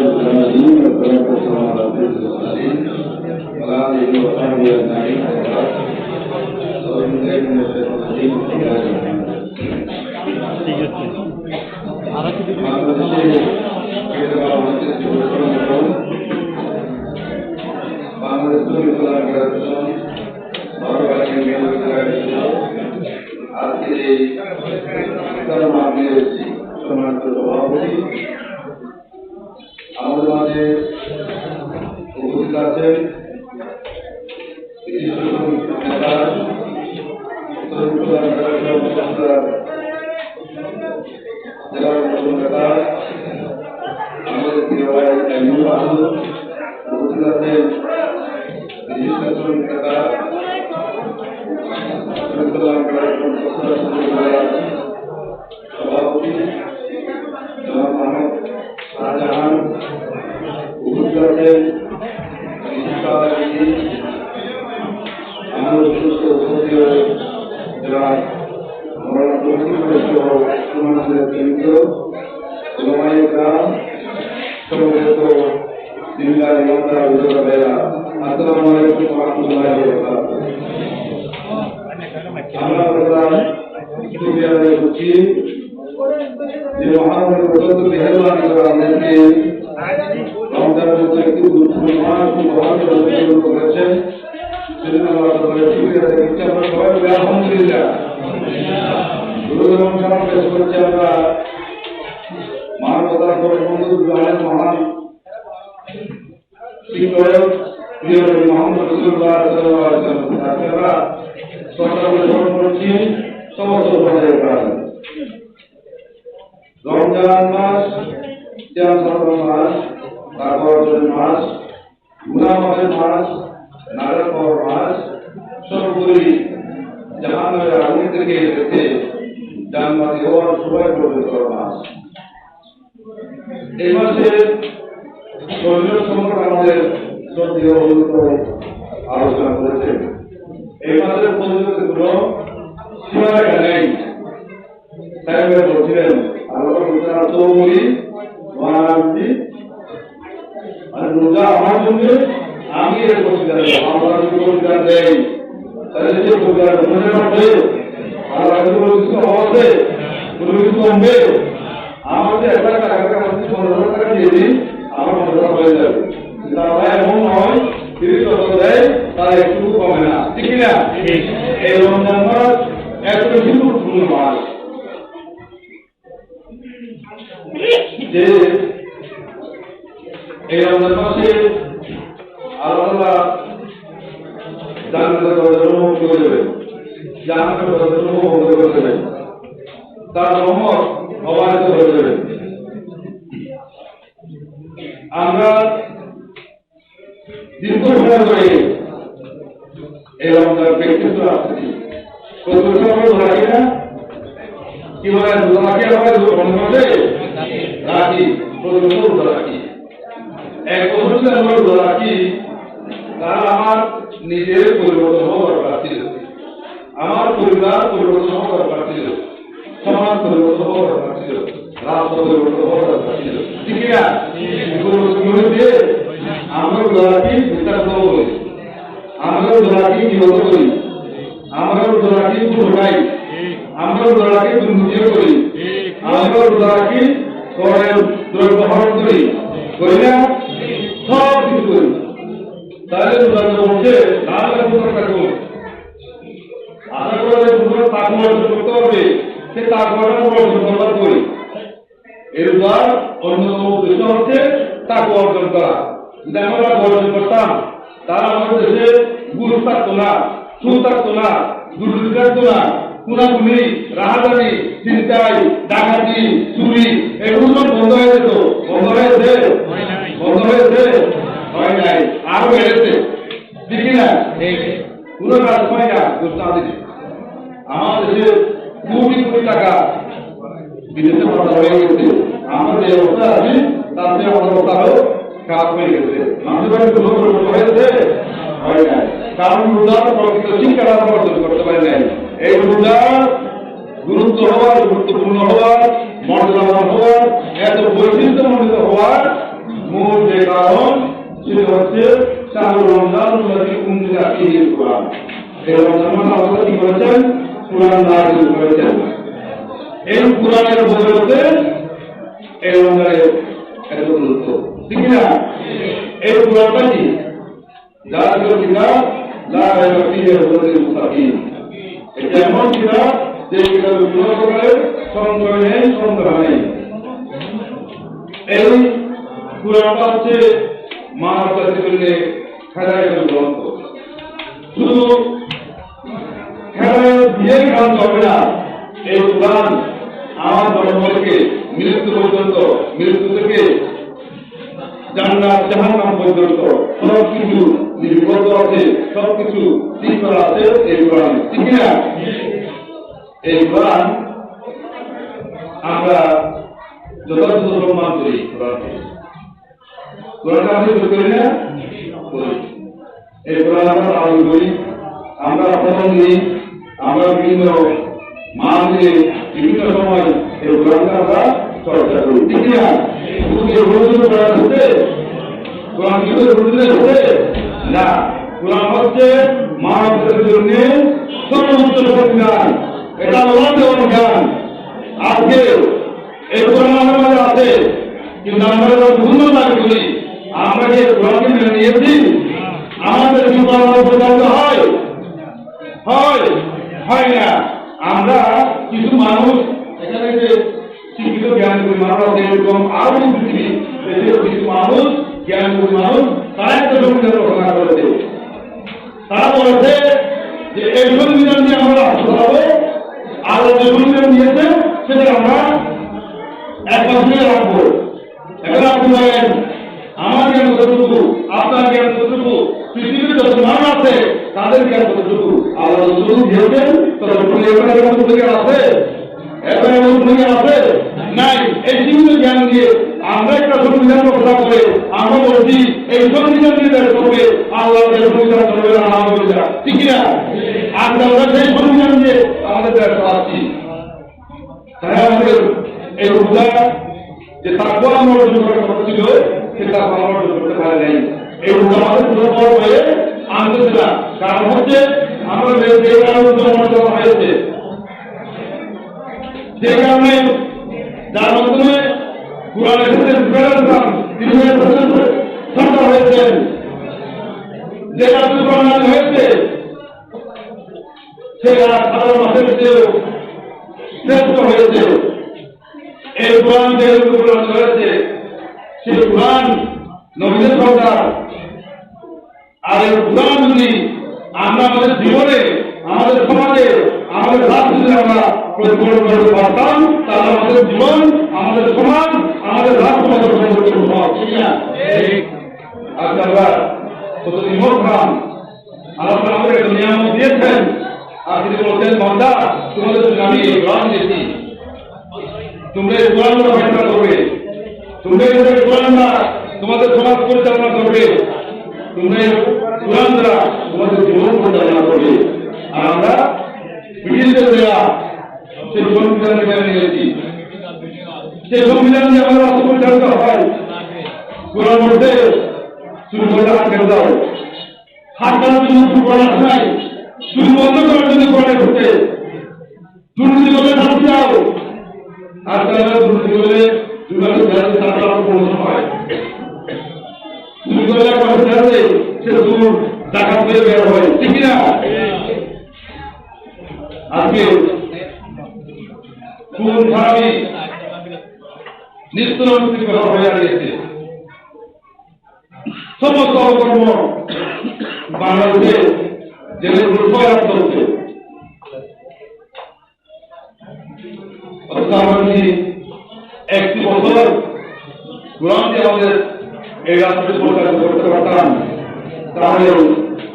رب العالمين والصلاة والسلام على سيد المرسلين وعلى آله وصحبه أجمعين أعوذ بالله من الشيطان الرجيم بسم الله الرحمن الرحيم বাংলাদেশে কেটে দেওয়া হচ্ছে পরিশ্রম এবং বাংলাদেশ যে মহানবী প্রদত্ত মেহরবানি করে আমাদেরকে রমজানের মতো একটি গুরুত্বপূর্ণ মাস মহান শুরু করেছেন সেজন্য আমরা তাদের সুবিধা দিচ্ছি আমরা সবাই বলি আলহামদুলিল্লাহ গুরুজন সালাম পেশ করছি আমরা মানবতার বন্ধু জানেন মহান শিক্ষক প্রিয় নবী মোহাম্মদ রাসূলুল্লাহ সাল্লাল্লাহু আলাইহি ওয়াসাল্লাম তাকে আমরা শ্রদ্ধা করে স্মরণ করছি সমস্ত পর্যায়ে প্রাণ রমজান মাস মাস, তারপর মাস গুনা মাস নারক মাস, সর্বোপরি জাহান্নামের আগুন থেকে এসেছে জান্নাতি হওয়ার সবাই পবিত্র মাস। এই মাসে ধর্মীয় সংকট আমাদের শ্রদ্ধেয় আলোচনা করেছেন এই মাসের পদ্ধতি গুলো সীমারেখা নেই। সাহেবের বলছিলেন মানে রোজা আমার জন্য আমি এর পরিষ্কার আমরা পরিষ্কার দেয় তাহলে সে পরিষ্কার মনে রাখবে? আর আমি কোনো কিছু হবে? কোনো কিছু কমবে? আমাদের একটা টাকা আমাদের পনেরো হাজার টাকা দিয়ে দিই আমার পনেরো হয়ে যাবে। কিন্তু এমন নয় তিরিশ যত দেয় তারা একটু কমে না। ঠিক না এই রমজান মাস এত বেশি গুরুত্বপূর্ণ মাস। এই রমজান মাসে আল্লাহ দরজা উন্মুক্ত করে দেবেন তার রহমত আমরা দীর্ঘ সময় ধরে এই রমজান ব্যক্তিত্ব আসছি প্রতি বছর আমরা ধরা রাখি না কি বলে রোজা রাখি আমরা রাখি। রোজা রাখি রোজা রাখি আমার নিজের পরিবর্তন হওয়া দরকার ছিল। আমার পরিবার পরিবর্তন হওয়া দরকার ছিল। পরিবর্তন পরিবর্তন হওয়া দরকার ছিল। ঠিক না? পরিবর্তন হয়েছে? আমরা বিচার আমরা দোলাটি বিরোধ করি। আমরা দোলাটি দুর্নীতিও করি। আমরা করের দ্রব্য হরণ করি। করি না সব কিছু দোলাটি লাল লাখ আশা হচ্ছে আমরা অর্জন করতাম তাহলে আমাদের দেশে গুরু থাকতো না সুর থাকতো না, দুর্নীতি থাকতো কুনাকুনি রাহাজানি, চিন্তাই, ডাকাতি, চুরি, এগুলো বন্ধ হয়ে যেত। বন্ধ হয়েছে বন্ধ হয়েছে হয় নাই। আরও বেড়েছে। ঠিক না পুরো কাজ হয় না আমাদের দেশে। কোটি কোটি টাকা বিদেশে পাঠানো হয়ে গেছে। আমাদের যে অবস্থা আছে, তার চেয়ে আমাদের অবস্থা আরও খারাপ হয়ে গেছে। মানুষের বাড়ি হয়েছে? হয় নাই। কারণ প্রকৃত শিক্ষাটা অর্জন করতে পারি নাই। এই রোজা গুরুত্ব হওয়ার, গুরুত্বপূর্ণ হওয়ার, মর্যাদা হওয়ার, এত বৈশিষ্ট্যমণ্ডিত হওয়ার মূল যে কারণ, সেটা হচ্ছে শাহরুর রমজান এই কি করেছেন? কোরআন নাজিল করেছেন। এই কোরআনের বদলতে এই রমজানের এত গুরুত্ব। ঠিক না? এই কোরআনটা কি? যার কিতাব এটা এমন কিতাব যে কোনো প্রকারের সন্দেহ নেই সন্দেহ নেই এই কোরআনটা হচ্ছে মানব জাতির জন্য হেদায়তের গ্রন্থ শুধু হেদায়ত দিয়ে কাজ হবে না, এই কোরআন আমার জনগণকে মৃত্যু পর্যন্ত, মৃত্যু থেকে জান্নাত জাহান্নাম পর্যন্ত সব কিছু নির্ভর আছে সব কিছু ঠিক করা আছে এই কোরআন। ঠিক না এই কোরআন আমরা যথাযথ সম্মান করি কোরআনকে। কোরআনটা আমি করি না? করি। এই কোরআন আমরা পালন করি, আমরা প্রথম দিই, আমরা বিভিন্ন মান দিয়ে বিভিন্ন সময় এই কোরআনকে আমরা চর্চা করি। ঠিক না না কোরআন হচ্ছে মানবদের জন্য সর্বোচ্চ সংজ্ঞান এটা আল্লাহ দেওয়ার জ্ঞান আজকে এই আছে কিন্তু আমরা বিভিন্ন দাবি করি আমরা যে কোরআনকে মেনে নিয়েছি আমাদের হয় হয় হয় না আমরা কিছু মানুষ এখানে যে শিক্ষিত জ্ঞান করি মানুষ এরকম আরও পৃথিবী দেশের কিছু মানুষ জ্ঞান করি মানুষ, তারা একটা সংবিধান রচনা করেছে তারা বলেছে যে এই সংবিধান নিয়ে আমরা হবে আর যে সংবিধান নিয়েছে, সেটা আমরা এক বছরে রাখব। এখন আপনি বলেন, আমার জ্ঞান কতটুকু, আপনার জ্ঞান কতটুকু পৃথিবীর যত মানুষ আছে, তাদের জ্ঞান কতটুকু? আল্লাহ দিয়েছেন কতটুকু আছে? কতটুকু জ্ঞান আছে? নাই, এই সীমিত জ্ঞান দিয়ে আমরা একটা সংবিধান রচনা করে আমরা বলছি, এই সংবিধান দেশ করবে, আল্লাহ সংবিধান করবে আলহামদুলিল্লাহ ঠিক না আর আমরা সেই সংবিধান দিয়ে আমাদের দেশ চালাচ্ছি। তাই আমাদের এই রোজা যে তাকওয়া আমরা অর্জন করার কথা ছিল সেটা আমরা অর্জন করতে পারি নাই। এই রোজা আমাদের পুরো বড় হয়ে আনতেছে না কারণ হচ্ছে, আমরা যে কারণে হয়েছে, যে কারণে যার মাধ্যমে কোরআনের সাথে তিনি যে কোরআন নাযিল হয়েছে। আর এই কোরআন যদি আমরা আমাদের জীবনে, আমাদের সমাজে, আমাদের যদি আমরা প্রতিফলন করতে পারতাম আমাদের জীবন আমাদের সমাজ আমাদের রাষ্ট্র আমাদের পরিবর্তন হওয়া ঠিক। না আজকে আমরা কত খান। আল্লাহ আমাদের একটা নিয়ামত দিয়েছেন। আর তিনি বলছেন বান্দা তোমাদের জন্য আমি এই কোরআন দিয়েছি তোমরা এই কোরআনটা ফয়সলা করবে। তোমরা এই কোরআনটা তোমাদের সমাজ পরিচালনা করবে। তোমরা এই কোরআন দ্বারা তোমাদের জীবন পরিচালনা করবে। আর আমরা ব্রিটিশদের দেওয়া সেই সংবিধান নিয়েছি সেই সংবিধান নিয়ে আমরা রাষ্ট্র পরিচালিত হয় কোরআন মধ্যে শুরু করে হাত কেটে দাও। হাত কাটার জন্য শুরু করা নাই শুরু বন্ধ করার জন্য কোরআনে ঢুকে দুর্নীতি করলে শাস্তি দাও আর দুর্নীতি করলে তারা প্রমোশন হয়। করলে সে দূর পেয়ে বের হয়। নিত্য নৈতিক ব্যাপার হয়ে দাঁড়িয়েছে সমস্ত অকর্ম বাংলাদেশে জেলে একটি বছর কোরআন আমাদের এই রাষ্ট্রকে পরিচালিত করতে পারতাম তাহলে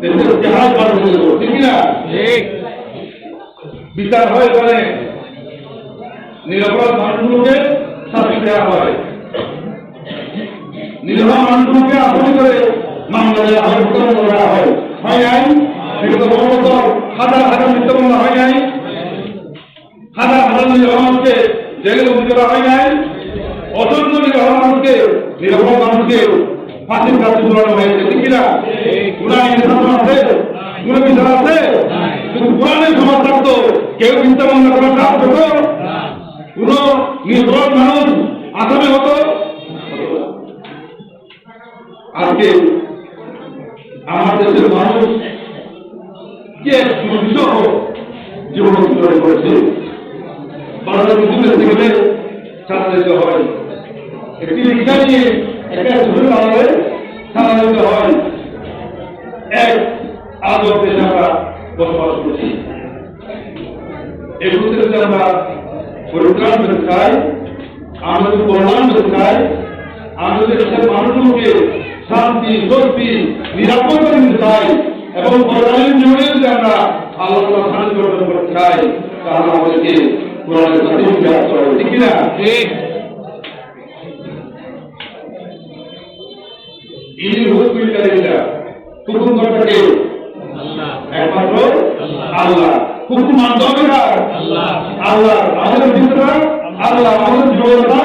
দেশের জাহাজ বার হয়ে যেত ঠিক না বিচার হয় এখানে নিরাপরাধ মানুষগুলোকে দেওয়া হয়। নিরীহ মানুষগুলোকে আসামি করে মামলা দেওয়া করা হয়। হয় নাই? বিগত বহু বছর হাজার হাজার মামলা হয় নাই? হাজার হাজার নিরীহ মানুষকে জেলে বন্দি করা হয় নাই? অসংখ্য নিরীহ মানুষকে নিরীহ মানুষকে ফাঁসির কাছে ঝুলানো হয়েছে। ঠিক কিনা? গুণা নির্ধারণ আছে? কোনো বিচার আছে? শুধু কোরআনের সমাজ থাকতো কেউ চিন্তা ভাবনা করার কাজ হতো? কোন নির্ভর মানুষ আজকে আমার দেশের মানুষ, কে দুঃসহ জীবন অতিবাহিত করেছে বাংলা গেলে দিতে হয়। একটি রিক্সা নিয়ে একটা দাঁড়ালে ছাড়া দিতে হয়। এক আজব দেশে আমরা বসবাস করছি। এই সূত্রে আমরা পরিত্রাণ পেতে চাই, আমরা যদি কল্যাণ পেতে চাই, আমরা যদি মানুষগুলোকে শান্তি শক্তি নিরাপত্তা দিতে চাই এবং কল্যাণের জীবনে যদি আমরা আল্লাহ শান্তি অর্জন করতে চাই তাহলে আমাদেরকে কোরআনের সাথে মিলে আসতে হবে ঠিক কিনা? ঠিক। এই হুকুমকারীরা হুকুম করতে আল্লাহ। একমাত্র আল্লাহ। হুকুম মানতে হবে আল্লাহ। আল্লাহ। আমাদের ভিতরে আল্লাহ আমাদের জীবনটা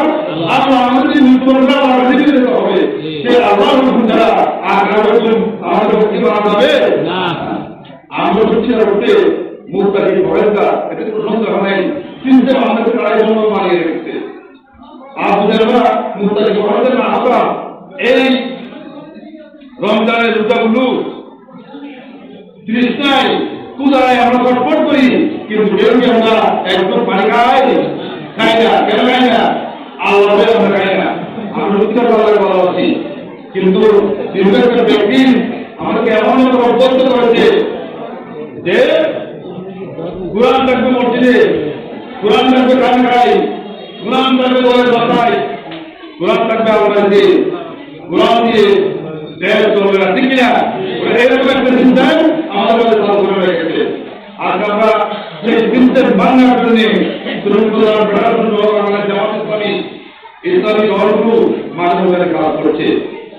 আল্লাহ। আমাদের মৃত্যুটা আমাদের দিতে হবে সে হুকুম ছাড়া আর কারও আমাদের মুক্তি পাওয়া যাবে না। আমরা হচ্ছে করতে মুক্তাকে ভরেন্দা এটা কোনো নাই। সিস্টেম আমাদের লড়াই জন্য মানিয়ে রেখেছে। না আমরা এই রমজানের রোজাগুলো তৃষ্ণায় আমরা করি? কিন্তু কেউ কি আমরা একদম পানি খাই? খাই না কেন খাই না আল্লাহ বলে আমরা খাই না আমরা সত্যি কথা আল্লাহকে ভালোবাসি কিন্তু দীর্ঘ একটা ব্যক্তি আমাদেরকে এমন অভ্যস্ত করেছে যে কোরআন থাকবে মসজিদে, কোরআন থাকবে কান খাই কোরআন থাকবে দলের বাসায়, কোরআন থাকবে আমাদের দিয়ে কোরআন দিয়ে দেশ চলবে না ঠিক কিনা এরকম একটা চিন্তায় আমাদের মধ্যে চালু করে রেখেছে। আজ আমরা সেই চিন্তার বাংলার জন্য জামাত ইসলামী ইসলামী মাঝে মাঝে কাজ করছে।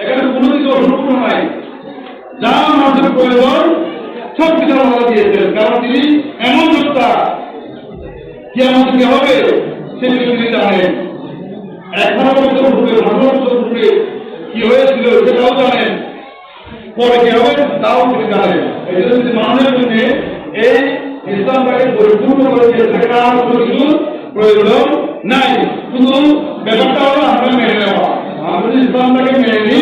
এখানে কোনো কিছু নাই। যা মানুষের প্রয়োজন, সব কিছু দিয়েছেন। কারণ তিনি এমন সত্তা কি হবে তিনি জানেন। এখনও কি হয়েছিল সেটাও জানেন। পরে কি হবে, তাও তিনি জানেন। এই জন্য তিনি মানুষের জন্য এই ইসলামটাকে পরিপূর্ণ করে দিয়েছে আর কোনো কিছু প্রয়োজন নাই। শুধু ব্যাপারটা হলো আমরা মেনে নেওয়া। আমরা ইসলামটাকে মেনে নিই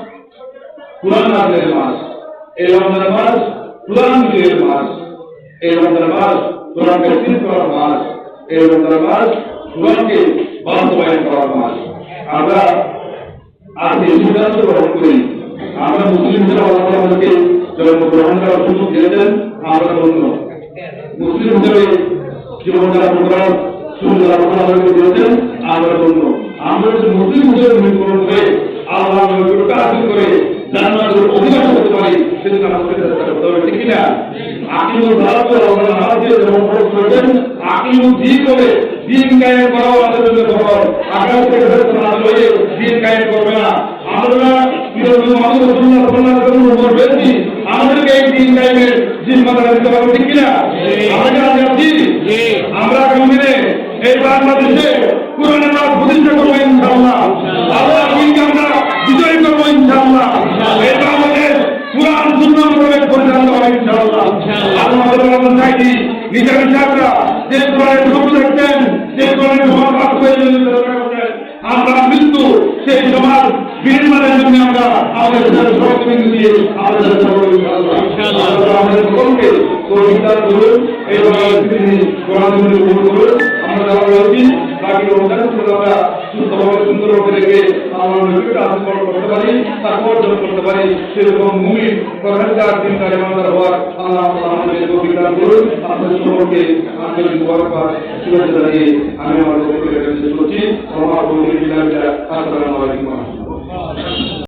কোরআন নাজের মাস, এই রমজান মাস কোরআন মাস, এই রমজান মাস কোরআনকে চিন করার মাস, এই রমজান মাস কোরআনকে বাস্তবায়ন করার মাস। আমরা আজ এই সিদ্ধান্ত গ্রহণ করি। আমরা মুসলিম হিসেবে আল্লাহ আমাদেরকে জন্মগ্রহণ করার সুযোগ দিয়েছেন আমরা ধন্য। মুসলিম হিসেবে জীবনযাপন করার সুযোগ আমাদেরকে দিয়েছেন আমরা ধন্য। আমরা যদি মুসলিম হিসেবে মৃত্যুবরণ করে আল্লাহ হাসিল করে জান্নাতের অধিকার করতে পারি সেজন্য আমাদের চেষ্টা করতে হবে ঠিক কিনা? আকিমুল ভারত আল্লাহ নামাজ যেমন খরচ করেছেন আকিমুল দিন করে দিন কায়েম করাও আমাদের জন্য খবর আকাশ থেকে না হয়ে দিন কায়েম করবে না। আমরা বিরোধী আমাদের সুন্নাহ সুন্নাহ উপর বেশি আমাদেরকে এই দিন কায়েমের জিম্মাদার দিতে পারব ঠিক কিনা? আমরা কি রাজি আছি আমরা আগামী দিনে এই বাংলাদেশে কোরআনের রাজ প্রতিষ্ঠা করব ইনশাআল্লাহ। আল্লাহ দিনকে আমরা বিজয় করব ইনশাআল্লাহ এই বাংলাদেশ কোরআন সুন্নাহ মোতাবেক পরিচালিত হবে ইনশাআল্লাহ আমরা মৃত্যু সেই সমাজ বিনির্মাণের জন্য আমরা আমাদের দেশের দিয়ে আমাদের করতে পারি অর্জন করতে পারি সেরকম মুমিন চিন্তার ইমানদার ಶಿವರಿಗೆ